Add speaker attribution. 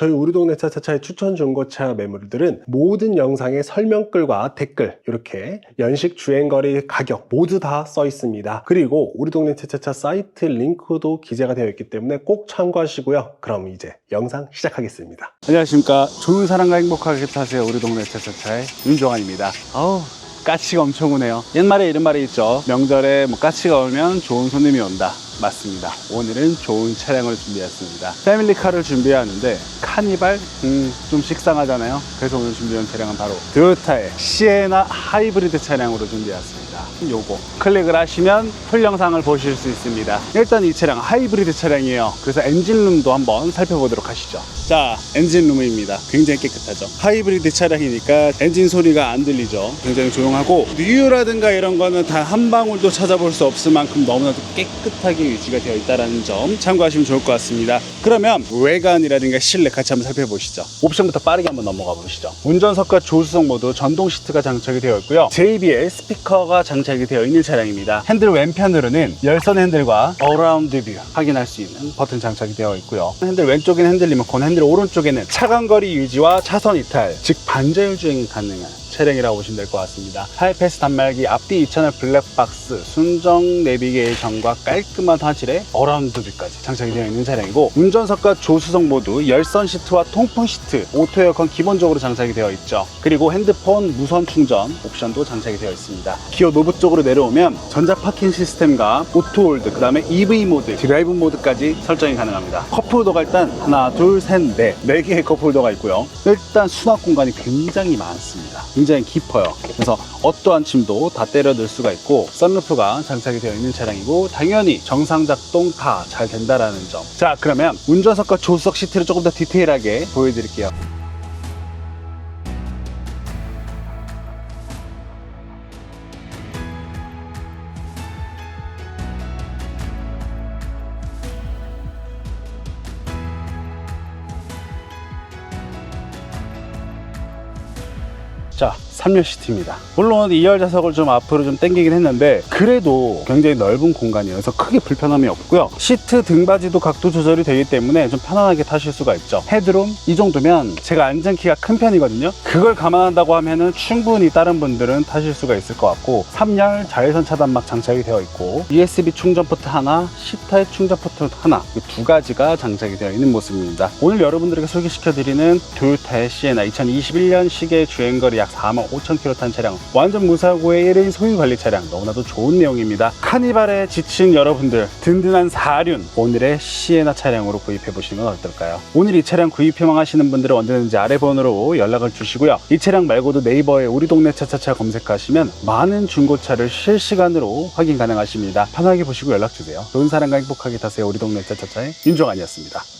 Speaker 1: 저희 우리 동네 차차차의 추천 중고차 매물들은 모든 영상의 설명글과 댓글 이렇게 연식 주행거리 가격 모두 다 써 있습니다. 그리고 우리 동네 차차차 사이트 링크도 기재가 되어 있기 때문에 꼭 참고하시고요. 그럼 이제 영상 시작하겠습니다.
Speaker 2: 안녕하십니까. 좋은 사랑과 행복하게 사세요. 우리 동네 차차차의 윤종환입니다. 아우, 까치가 엄청 오네요. 옛말에 이런 말이 있죠. 명절에 뭐 까치가 오면 좋은 손님이 온다. 맞습니다. 오늘은 좋은 차량을 준비했습니다. 패밀리카를 준비하는데 카니발? 음, 좀 식상하잖아요. 그래서 오늘 준비한 차량은 바로 토요타의 시에나 하이브리드 차량으로 준비했습니다. 요거 클릭을 하시면 풀 영상을 보실 수 있습니다. 일단 이 차량 하이브리드 차량이에요. 그래서 엔진룸도 한번 살펴보도록 하시죠. 자, 엔진룸입니다. 굉장히 깨끗하죠. 하이브리드 차량이니까 엔진 소리가 안 들리죠. 굉장히 조용하고 뉴라든가 이런 거는 단 한 방울도 찾아볼 수 없을 만큼 너무나도 깨끗하게 유지가 되어 있다는 점 참고하시면 좋을 것 같습니다. 그러면 외관이라든가 실내 같이 한번 살펴보시죠. 옵션부터 빠르게 한번 넘어가 보시죠. 운전석과 조수석 모두 전동 시트가 장착이 되어 있고요. JBL 스피커가 장착이 되어 있는 차량입니다. 핸들 왼편으로는 열선 핸들과 어라운드 뷰 확인할 수 있는 버튼 장착이 되어 있고요. 핸들 왼쪽에는 핸들 리모컨, 핸들 오른쪽에는 차간거리 유지와 차선 이탈, 즉 반자율 주행이 가능한 차량이라고 보시면 될 것 같습니다. 하이패스 단말기 앞뒤 2채널 블랙박스, 순정 내비게이션과 깔끔한 화질의 어라운드 뷰까지 장착이 되어 있는 차량이고 운전석과 조수석 모두 열선 시트와 통풍 시트, 오토 에어컨 기본적으로 장착이 되어 있죠. 그리고 핸드폰 무선 충전 옵션도 장착이 되어 있습니다. 기어 노브 쪽으로 내려오면 전자 파킹 시스템과 오토 홀드, 그 다음에 EV 모드, 드라이브 모드까지 설정이 가능합니다. 컵홀더가 일단 하나, 둘, 셋, 넷, 네 개의 컵홀더가 있고요. 일단 수납 공간이 굉장히 많습니다. 굉장히 깊어요. 그래서 어떠한 침도 다 때려 넣을 수가 있고 썬루프가 장착이 되어 있는 차량이고 당연히 정상 작동 다 잘 된다라는 점. 자, 그러면 운전석과 조수석 시트를 조금 더 디테일하게 보여드릴게요. 자, 3열 시트입니다. 물론 2열 좌석을 좀 앞으로 좀 당기긴 했는데 그래도 굉장히 넓은 공간이어서 크게 불편함이 없고요. 시트 등받이도 각도 조절이 되기 때문에 좀 편안하게 타실 수가 있죠. 헤드룸 이 정도면 제가 앉은 키가 큰 편이거든요. 그걸 감안한다고 하면은 충분히 다른 분들은 타실 수가 있을 것 같고 3열 자외선 차단막 장착이 되어 있고 USB 충전 포트 하나, C타입 충전 포트 하나 이두 가지가 장착이 되어 있는 모습입니다. 오늘 여러분들에게 소개시켜드리는 토요타의 시에나 2021년 시계 주행거리 약 4만 5천 킬로 탄 차량 완전 무사고의 1인 소유 관리 차량 너무나도 좋은 내용입니다. 카니발에 지친 여러분들 든든한 사륜 오늘의 시에나 차량으로 구입해 보시는 건 어떨까요? 오늘 이 차량 구입 희망하시는 분들은 언제든지 아래 번호로 연락을 주시고요. 이 차량 말고도 네이버에 우리 동네 차차차 검색하시면 많은 중고차를 실시간으로 확인 가능하십니다. 편하게 보시고 연락 주세요. 좋은 사랑과 행복하게 타세요. 우리 동네 차차차의 윤종환이었습니다.